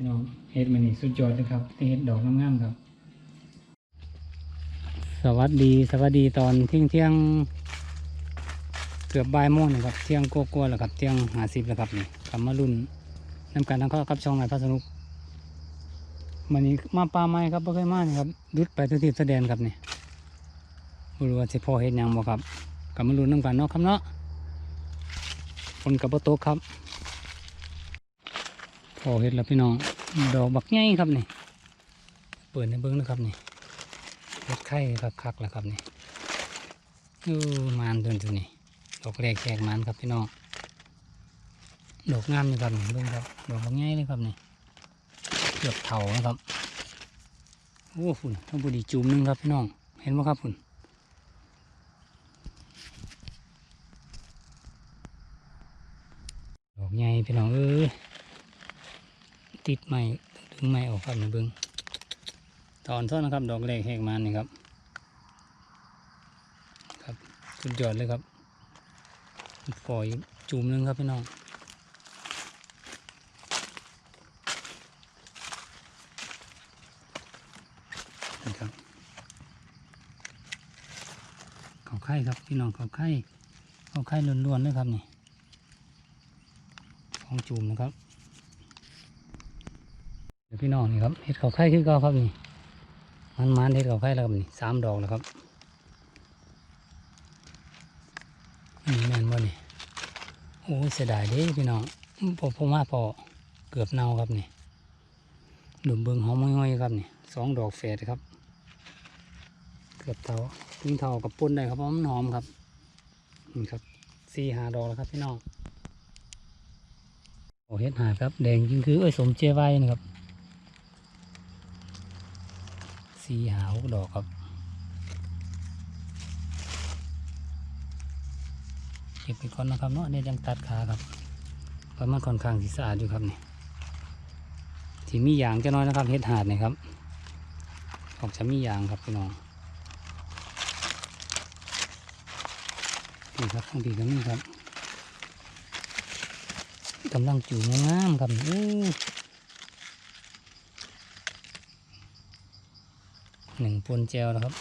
พี่น้องเฮ็ดมันนี่สุดยอดเลยครับที่เฮ็ดดอกงามๆครับ สวัสดีสวัสดีตอนเที่ยงเที่ยงเกือบบ่ายโมงนะครับเที่ยงกลัวาๆแล้วครับเที่ยงหาสิบแล้วครับนี่กลับมารุ่นนำการทั้งข้อครับช่องไหนพระสนุกมันนี้มาปลาไม้ครับไม่เคยมานี่ครับดุดไปทุกทีแสดงครับนี่บรู้ว่าสิพอเฮ็ดยังบ่ครับกลับมารุ่นนำกันเนาะครับเนาะฝนกับตกครับ อเฮ็ดแล้วพี่น้อง ดอกบักใหญ่ครับนี่ เปิดในเบิ้องนะครับนี่เฮ็ดไข่ครับคักแล้วครับนี่ยูมานตัวนี้ดอกแรกแขกมานครับพี่น้อง ดอกงามเลยครับนี่เบิ้องครับ ดอกบักใหญ่เลยครับนี่เกือบเท่านะครับ โอ้ฝุ่นต้องบุดีจุ่มหนึงครับพี่น้อง เห็นไหมครับฝุ่น ดอกใหญ่พี่น้องเอ้ย ติดไม้ดึงไม้ออกครับนี่เบิ้งถอนซ่อนนะครับ ดอกแรกแหกมานี่ครับ ครับสุดยอดเลยครับปล่อยจุ่มหนึงครับพี่น้องนครับเขาไข่ครับพี่น้องเขาไข่เขาไข่ล้วนๆเลยครับนี่ของจุ่มนะครับ พี่น้องนี่ครับเห็ดเขาไข่ขึ้นก่าครับนี่มันมันเห็ดเขาไข่แล้วครับนี่สามดอกแล้วครับนี่แม่นบ่นี่โอ้เสียดายเด้พี่น้องพอพอมาพอเกือบเน่าครับนี่ดุมเบิงหอมง่อยๆครับนี่สองดอกแฝดครับ เกือบเท่าถึงเท่ากับปุ้นได้ครับเพราะมันหอมครับนี่ครับสี่หาดอกแล้วครับพี่น้องโอ้เห็ดหาดครับแดงจริงคือเอ้ยสมเจไว้นะครับ สี่หาหกดอกครับเก็บไปก่อนนะครับเนาะเดี๋ยยังตัดขาครับเพราะมันค่อนข้างสีสะอาดอยู่ครับนี่ที่มียางจะน้อยนะครับเฮ็ดหาดนี่ครับออกจะมียางครับพี่น้องพี่ครับข้างพี่ก็มีครับกำลังจูงงามครับโอ้ หนึ่งปูนเจลนะครับ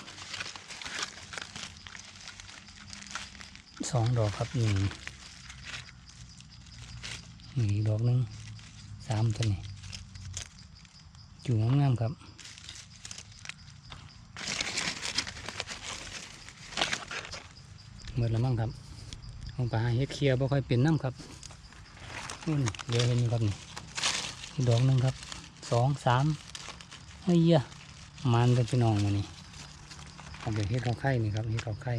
สองดอกครับหนึ่งหนึ่งอีกดอกหนึ่งสามตัวนี้จูงงามๆครับเมื่อละมั่งครับลงไปหาเฮ็ดเคลียร์บ่ค่อยเป็นน้ำครับนู่นเดี๋ยวเห็นครับนี่ดอกหนึ่งครับสองสามเฮ้ยยะ มันเป็นพี่น้องมานี่เอาไปเฮ็ดข้าวไข่นี่ครับเฮ็ดข้าวไข่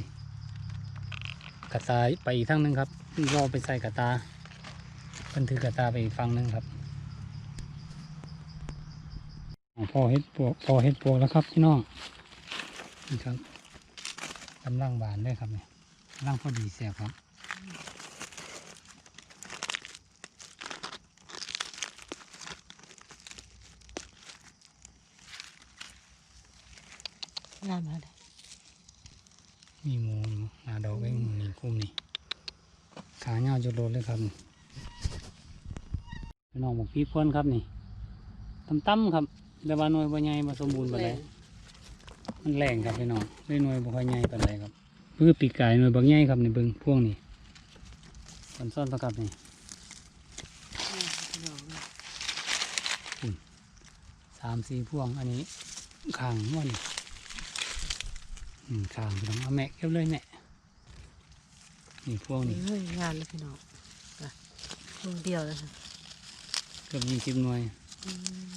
กระตาไปอีกทั้งนึงครับรอไปใส่กระตาเพิ่นถือกระตาไปอีกฝั่งนึงครับพอเฮ็ดปวกพอเฮ็ดปวกแล้วครับพี่น้องนี่ครับกำลังบานด้วยครับเนี่กำลังพอดีแซ่บครับ งามมากเลยมีหมูหนาดอกเองนี่คุ้มนี่ขาเงาจุดโดดเลยครับนี่พี่น้องบอกพี่พ่นครับนี่ตั้มๆครับแต่ว่าหน่วยบ่ใหญ่บ่สมบูรณ์ปานใดมันแรงครับพี่น้องได้หน่วยบ่ค่อยใหญ่ปานใดครับเพื่อปีกไก่หน่วยบักใหญ่ครับนี่เบิ่งพวงนี่มันซ่อนเท่ากับนี่สามสี่พวงอันนี้ข้างม้วนอืม ข้างพี่น้องเอาแม่เก็บเลยแม่นี่พวงนี่เฮ้ยงานเลยพี่น้องจ้ะพวงเดียวเลยค่ะเกือบยี่สิบหน่วยอืม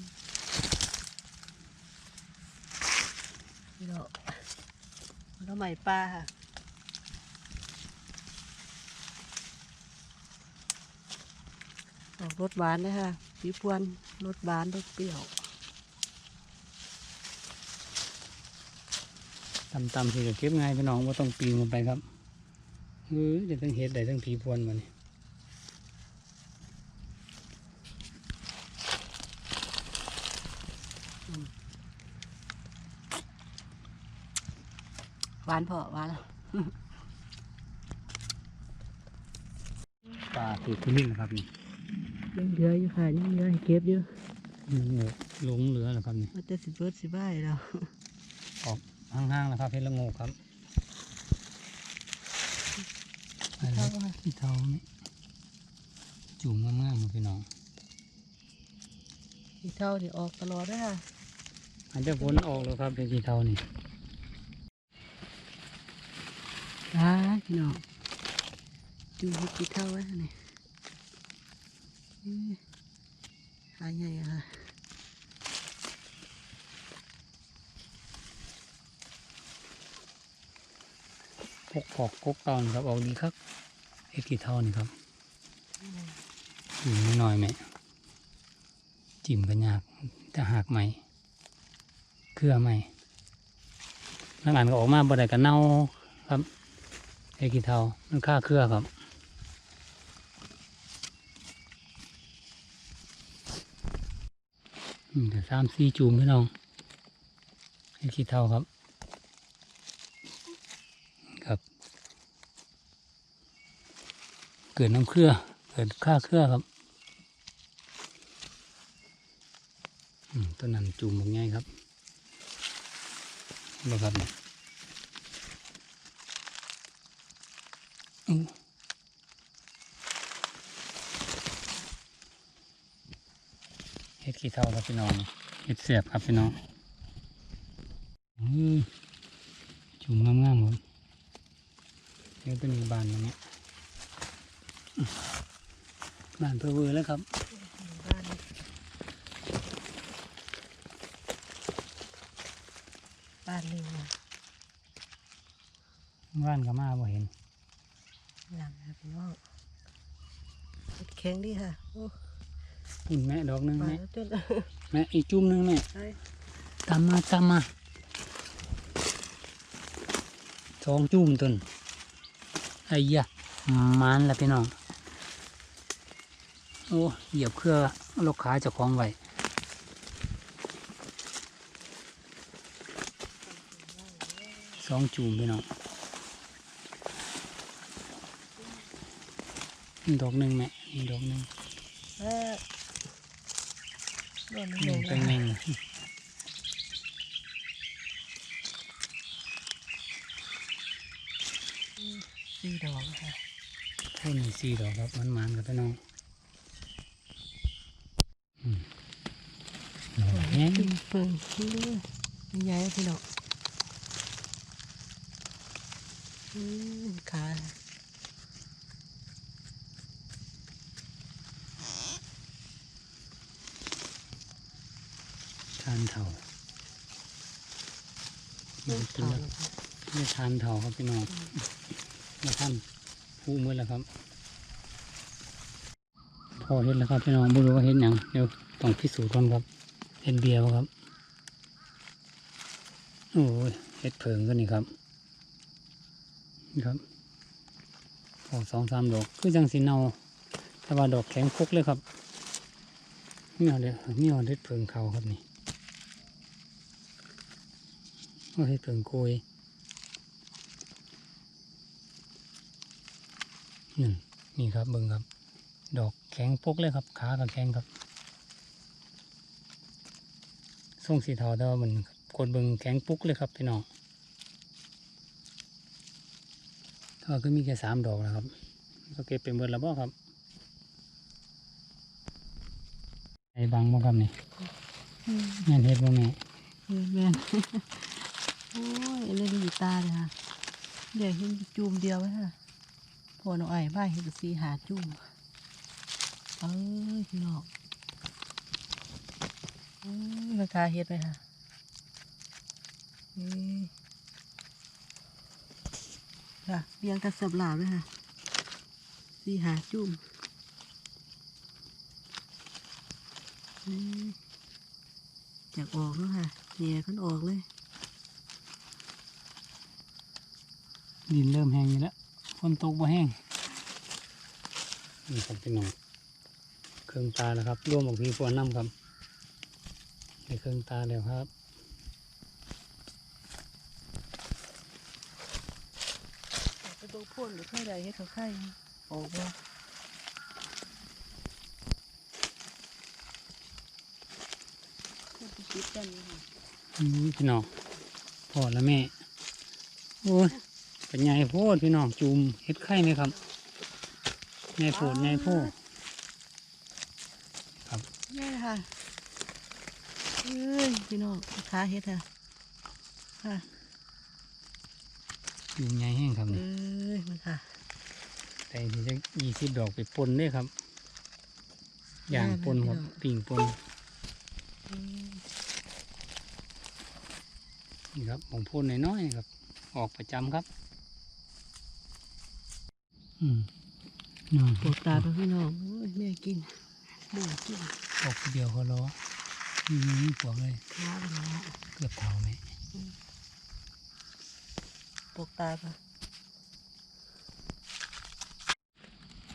พี่น้องแล้วใหม่ปลาค่ะออกรสหวานเลยค่ะผีพวนรสหวานรสเปรี้ยว ตำตำที่จะเก็บง่ายพี่น้องว่าต้องปีนลงไปครับเออจะทั้งเห็ดได้ทั้งผีพวนมานี่หวานพอหวานแล้วปลาถือขึ้นนี่นะครับนี่ยังเหลืออยู่ค่ะยังเหลือให้เก็บอยู่อืมหลงเหลือแล้วครับนี่มันจะสิเบิดสิบ้ายแล้วออก ห่างๆแล้วครับเพชรละโงูครับอะไรเท่าว่าที่เท้านี่จุ่มงามๆครับพี่น้องสีเท่าที่ออกตลอดเลยค่ะอาจจะพ้นออกแล้วครับเป็นที่เท้านี่อ่าพี่น้องดูเห็ดสีเท่าไว้ค่ะนี่อื้อหาใหญ่อะค่ะ พกพอกกกเก่านี่ครับออกดีครับเฮ็ดกี่เท่านี่ครับอยู่นิดหน่อยไหมจิ้มกันยากแต่หากไหมเครือไหมหลังอันก็ออกมาบ่ได้กันเน่าครับเฮ็ดกี่เท่ามันค่าเครือครับอืมแต่สามสี่จูมพี่น้องเฮ็ดกี่เท่าครับครับ กิดน้ำเครือ เกิดค่าเครือครับต้นนั้นจูมง่ายครับบ่ครับเนี่ยเฮ็ดขี้เท่าครับพี่น้องเห็ดเสียบครับพี่น้องอือจูมงามๆครับเดี๋ยตัวนี้บานตรงนี้อื้อ บานเพอเวอร์แล้วครับบ้านบ้านเร็วอะบ้านก็มาบ่เห็นงามครับพี่น้องเห็ดแข็งดีค่ะโอ้ปุ่นแม่ดอกหนึงมาแม่แล้วจนแม่อีกจุ่มหนึงแม่เอ้ยตามมาตามมาสองจุ่มต้นไอ้ยะมันละพี่น้อง โอ้เหยียบเครือลูกค้าเจะคล้าของไว้สองจุ่มพี่น้องนี่ดอกหนึ่งแม่นี่ดอกหนึ่งเอ้ยโดนหนึ่งเลเป็นยหนึ่งสี่ดอกค่ะเท่านี้สี่ดอกครับมันมันๆกับพี่น้องอืม ดอกแห้งตึงเปิงนี่ใหญ่พี่น้องขาทานเถาลูกกินเต่าแล้วไม่ทานเถาครับพี่น้องมาท่านผู้มือแล้วครับพอเห็นแล้วครับพี่น้องไม่รู้ว่าเห็นอย่างเดี๋ยวต้องพิสูจน์ก่อนครับ เห็นเบียร์บ่ครับ โอ้ยเห็ดเผิงก็นี่ครับ นี่ครับพอสองสามดอก คือจังสีเนาแต่ว่าดอกแข็งคุกเลยครับนี่เอาเดี๋ยวนี่เอาเห็ดเผิงเขาครับนี่เอาเห็ดเผิงโกยนี่นนี่ครับเบิ่งครับ ดอกแข็งปุกเลยครับ ขากับแข็งครับ ส่งสีเทาแต่ว่ามันกดเบิงแข็งปุ๊กเลยครับพี่น้องถ้าก็มีแค่สามดอกนะครับ ก็เก็บเป็นเบิดแล้วบ่ครับไอ้บางบ่ครับนี่แม่นเฮ็ดบ่แม่แม่นโอ้ยเลยดีตาเลยค่ะเดี๋ยวเห็นจูมเดียวไว้ค่ะพอน้องไอ้บ้านเห็นสีหาจูมเอ้ยพี่น้อง ราคาเฮ็ดไปค่ะนี่ค่ะเบียงกระสับหลาบเลยค่ะสีหาจุ่มนี่จากออกแล้วค่ะเนี่ยกันออกเลย ดินเริ่มแห้งอยู่แล้วฝนตกบ่แห้งนี่ครับพี่น้องเครื่องตาแล้วครับร่วมออกพีฟวนน้ำครับ ในเครื่องตาแล้วครับไปดูพ่นหรือไข่ใดให้เขาไข่ออกมาติดกันนี่ค่ะอืมพี่น้องพ่อและแม่ โอ้ยเป็นไงโพดพี่น้องจุ่มเฮ็ดไข่ไหมครับไงโพดไงโพดนี่ค่ะ เอ้ยพี่น้องขาเฮ็ดค่ะค่ะจุ่มไงแห้งครับเอ้นี่ยมันค่ะแต่ที่จะยี่สิบดอกไปปนได้ครับ อย่างปนครับปิ่งปนอืมนี่ครับผมพ่นน้อยๆครับ ออกประจำครับ อืมน้องปวดตาไปพี่น้องโอ้ยแม่กินแม่กินออกเดียวเขาล้อ อืมปวกเลยขาไปแล้วเกือบเท่าไหมปวดตาป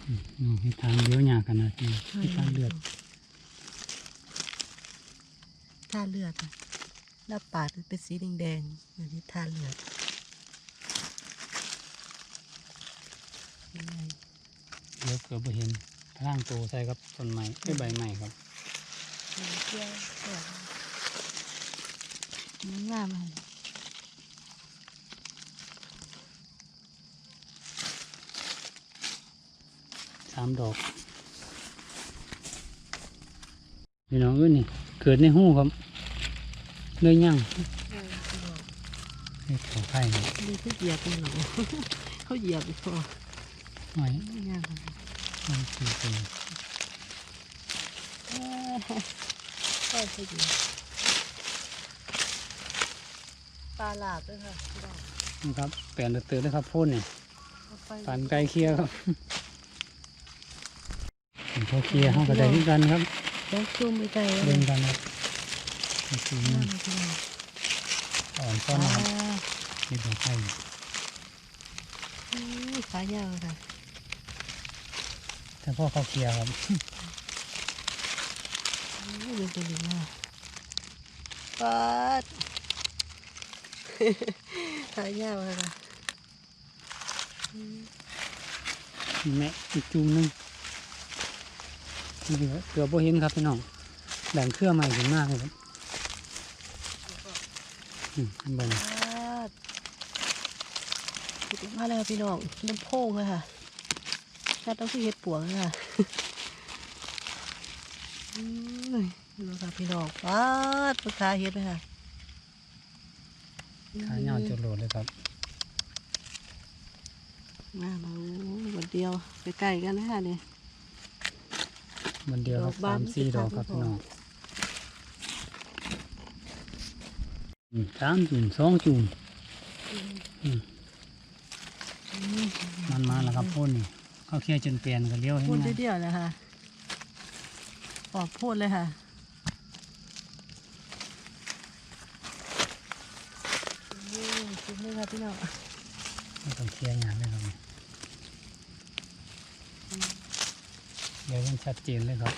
อืมน้องให้ทางเดียวหยากันนะทีให้ทางเลือดท่าเลือดอะหน้าปาดเป็นสีแดงๆอย่างนี้ท่าเลือดเดี๋ยวเกือบไปเห็นร่างโตใส่กับต้นไม้ไอ้ใบไม้ครับ เที่ยวเที่ยวมันงามเลยสามดอกพี่น้องเอ้ยนี่ เกิดในหู้ครับเลยย่างเล็กของไข่ครับนี่เขาเหยียบเลยเหรอเขาเหยียบอีกพอไว้ไม่งามเลยไว้ คือเป็นก็ใช่ดีปลาหลาบด้วยค่ะพี่น้องนี่ครับแปลนเตือนเลยครับพ่นนี่เอาไปปันไกลเคลียร์ครับเขาเคลียร์เขาก็ได้ที่กันครับต้องซูมไปไกลเลยเล่นกันครับนี่คือนั่นี่นพี่น้องอ่อนปต้อนลานะครับนี่ของไข่อุ้ยขายาวเลยค่ะแต่พ่อเขาเคลียร์ครับ อุ้ยเป็นตัวดีมากปาดขายาวเลยค่ะแม่อีกจุ่มหนึงนี่ครับเกือบโบเห็นครับพี่น้องแหลงเครื่อใหม่ถึงมากเลยครับอืมอันบนปาดขุดออกมาเลยพี่น้องน้ำโพงเลยค่ะน่ต้องคือเห็ดปวงค่ะ อุ้ย ดูค่ะพี่น้องปาดปลาคาเห็ดเลยค่ะขาเงาวจดโหลดเลยครับมามาวันเดียวไปใกล้ๆกันเลยค่ะเนี่ยมันเดียวครับดอกบาสานมสี่ดอกครับที่พี่ทำให้น้องอืมสามจุ่มสองจุ่มอืมมันมาแล้วครับพ่นนี่เขาเคลียร์จนเปลี่ยนกันเลี้ยวให้พูดง่ายเดียวๆเลยค่ะออกพูดเลยค่ะนี่จุดนี้ ค่ะพี่น้องไม่ต้องเคลียร์งานเลยครับเดี๋ยวมันชัดเจนเลยครับ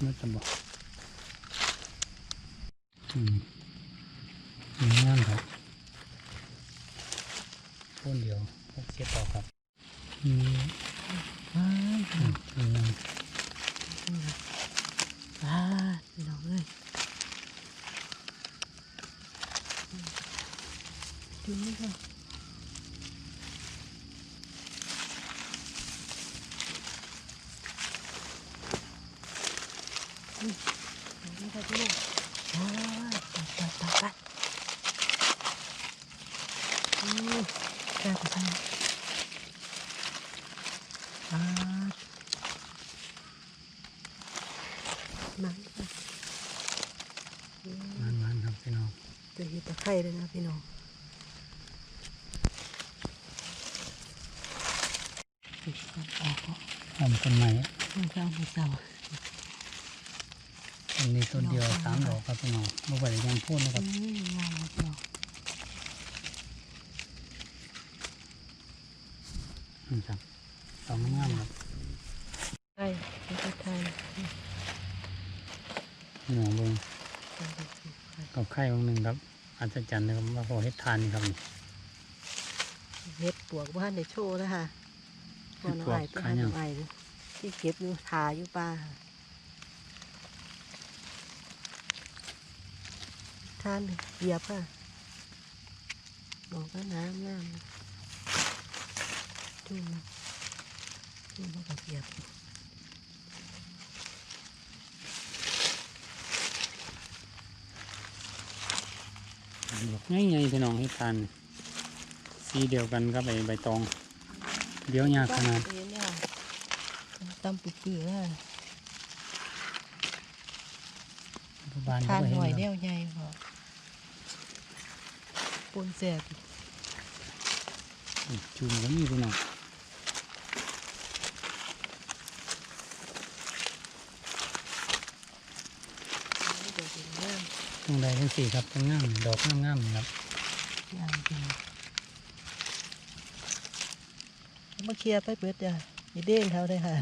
ไม่ต้องบอกอืมอืมงามครับพ่นเดียวพกเช็ดต่อครับอืม ว้าว อืมอืม ว้าพี่น้องเลยจุดนี้ค่ะอืมจุดนี้ค่ะพี่น้องว้าวตัดตัดตัดตัดอืมแก้ไปทางไหนอ่า มันมมันมันครับพี่น้องจะเห็ดตะไคร้เลยนะพี่น้องหอมต้นไม้มันจะเอาไปเศร้าอันนี้ต้นเดียวสามดอกครับพี่น้องเมื่อไหร่ยังพ่นนะครับมงามมากพี่น้องอืมครับสองงามครับ ไข่ไม่ใช่ไข่ พี่น้องเบิ่งกับไข่บางหนึ่งครับอัศจรรย์นะครับว่าพอเฮ็ดทานนี่ครับนี่เห็ดปวกบ้านในโชว์นะคะพ่อน้องไอ้ไปหาน้องไอ้เลยที่เก็บอยู่ทาอยู่ป่าทานเหยียบค่ะดอกก็น้ำน้ำจุ่มจุ่มแล้วก็เหยียบ ดอกใหญ่ๆพี่น้องให้ทานสีเดียวกันกับใบใบตองเดี๋ยวยากขนาดเอ็นเนี่ยตำปุกปื้อๆนะรัฐบาลทานก็หเห็นน่อยคแนรับวใหญ่พอปนแสบจุ่มก็มีพี่น้อง เดี๋ยวเป็นเรื่อง ตรงใดทั้งสี่ครับทั้งงามดอกงามๆนะครับอย่างจริงมาเคลียร์ไปเปิดจ้ะอย่าเด่นเท่าได้ค่ะ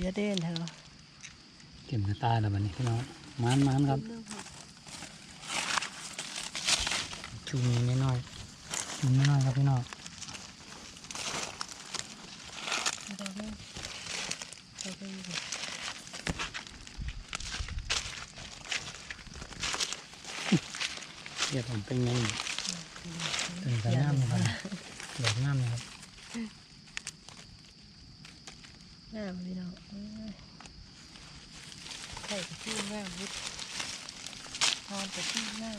อย่าเด่นเท่าเก็บกระตายแล้วบัดนี้พี่น้องมันมันๆครับจุ่มนิดหน่อยจุ่มนิดหน่อยครับพี่น้อง เราไม่เราไม่อยู่ เรียบผมเป็นไงเป็นกระงามนะครับดอกงามนะครับหน้าพี่น้องเอ้ยไข่กับที่หน้าวุฒทานกับที่หน้า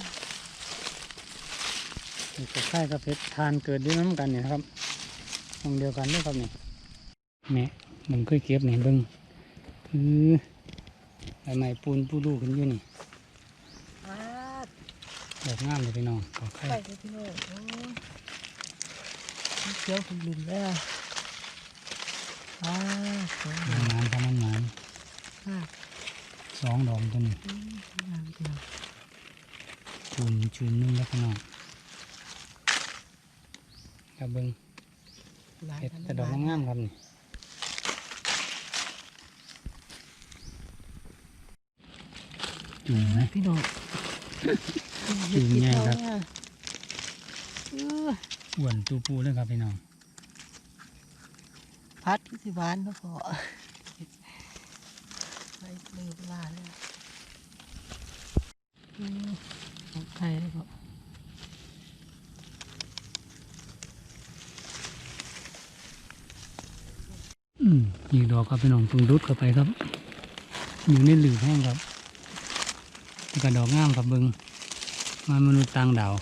นี่ก็คล้ายกับเพชรทานเกิดด้วยน้ำกันเนี่ยนะครับตรงเดียวกันเลยครับนี่แม่มันเคยเก็บนี่เบิ้งคือใบไม้ปูนปูดูกันอยู่นี่ปาด ดอกงามเลยพี่น้องขอไข่ไข่กับพี่น้องโอ้ยมีเขียวคุณลุนแล้วอ่าสวยมันงามมันครับมันมันมากสองดอกตัวนี้อืมงามจังจุ่มจุ่มหนึงแล้วพี่น้องครับเบิ้งหลายเห็ดพันแต่ดอกงามๆครับนี่จุ่มไหมพี่น้อง จุ่มใหญ่ครับเอออ้วนตูปูเลยครับพี่น้อง พัดคือสิหวานเนาะพอไปมือเวลาเลยอืมของไทยเลยพออืมอีกดอกครับพี่น้องตรงดุดเข้าไปครับ อยู่ในหลืบแห้งครับแล้วก็ดอกงามครับเบิง มามนุษย์ต่างดาว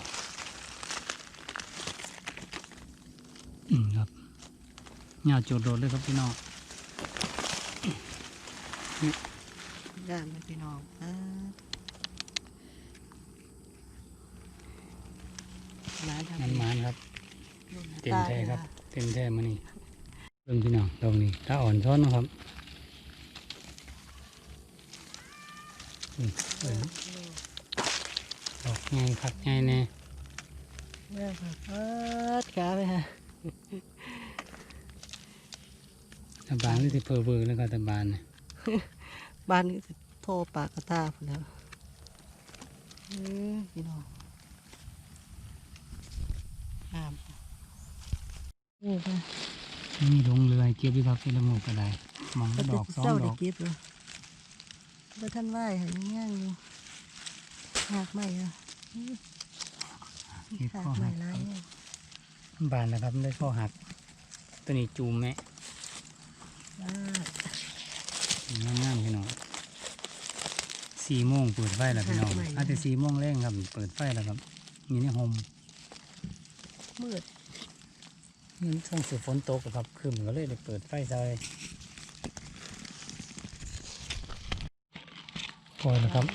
อืมครับหญ้าโจดโดดเลยครับพี่น้องงามเลยพี่น้องอ่าหลายทำมันมันๆครับลูกหน้าเต็มตาแท้ลยครับนะเต็มแท้มานี่เบิ่งพี่น้องดอกนี้ ถ้าอ่อนช้อนนะครับ อืมเบิ่งดอกง่ายคักง่ายแน่แม่ค่ะเอิดขาไปฮะตะบานนี่สิเพอเบอร์แล้วก็ตะบานเนี่ยบ้านนี้สิโทรปากกระตาพอแล้วเออพี่น้องงามโอ้ค่ะมีลงเรือให้เก็บอยู่ครับเป็นละโงกก็ได้มองก็ก็ดจะอกสองเจ้าดได้อกเก็บเลยแล้วท่านไหวให้ย่างอยู่หักไม่อะ เก็บหักข้อไม่หักไรเนี่ยบานนะครับได้ข้อหัก ตัวนี้จูมแม่อ่างามๆพี่น้องสี่โมงเปิดไฟแล้วพี่น้องอาจจะสี่โมงแรงครับ เปิดไฟแล้วครับมีในโฮมมืดนี่ช่วงสือฝนตกอะครับคืมก็เลยได้เปิดไฟใส่ปล่อยแล้วครับ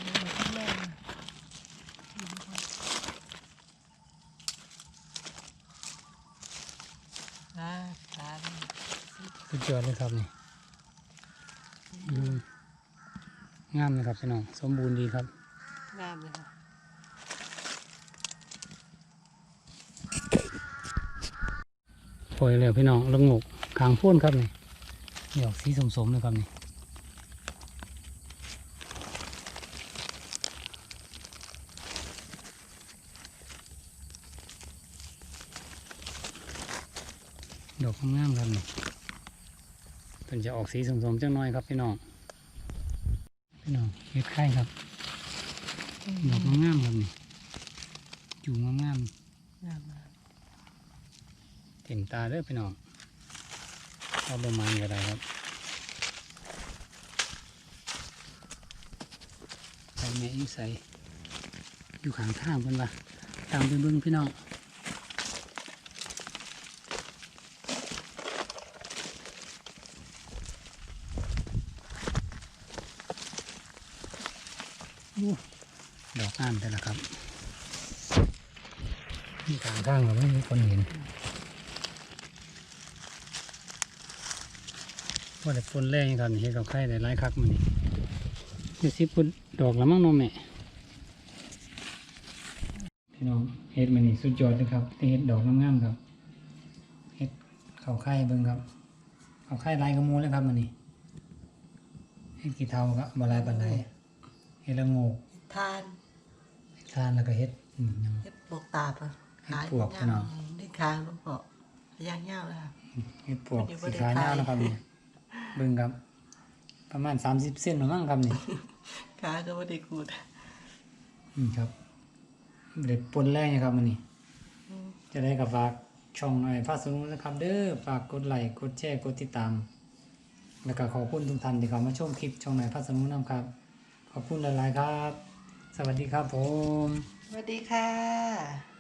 อ่าตาดี สุด ยอดเลยครับนี่อืมงามเลยครับพี่น้องสมบูรณ์ดีครับ งามเลยค่ะปล่อยแล้วพี่น้องละงกขางพ่นครับนี่นี่ออกสีสมๆเลยครับนี่ดอกงามๆครับนี่เพิ่นจะออกสีสมๆจังน้อยครับพี่น้องพี่น้องเห็ดไข่ครับดอกงามๆครับนี่จูงงามงามมากๆเต็มตาเด้อพี่น้องเอาประมาณก็ได้ครับใส่แม่ยิ่งใส่อยู่ข้างทางเพิ่นว่าตามไปเบิ่งพี่น้อง ดอกงามแต่ละครับนี่ทางข้างเราไม่มีคนเห็นว่าแต่ฝนแรงครับนี่เห็ดกับไข่ได้หลายคักมันนี่เดี๋ยวสิปุ่นดอกละมั่งน้องแม่พี่น้องเห็ดมันนี่สุดยอดเลยครับแต่เห็ดดอกงามๆครับเห็ดเข่าไข่เบิ่งครับเข่าไข่ลายกระมูเลยครับมันนี่เห็ดกี่เทาครับบลายปันได เห็ดละโงกทานทานแล้วก็เฮ็ดอืมยังเฮ็ดปวกตาปะเฮ็ดปวกพี่น้องนี่คางลูกเกาะย่างเงาเลยค่ะเฮ็ดปวกเดี๋ยวบ่สีได้ขายาวขายนะครับนี่เบิ่งครับ ประมาณ 30เส้นหรือมั้งครับนี่ขาก็ไม่ได้กูดอืมครับเด็ดปนแรกนะครับมันนี่อืมจะได้กับฝากช่องหน่อยฟาสนุนะครับ เด้อฝากกดไลค์กดแชร์กดติดตาม แล้วก็ขอบคุณทุกท่านที่เข้ามาชมคลิปช่องหน่อยฟาสนุนะครับ ขอบคุณหลายๆครับ สวัสดีครับผม สวัสดีค่ะ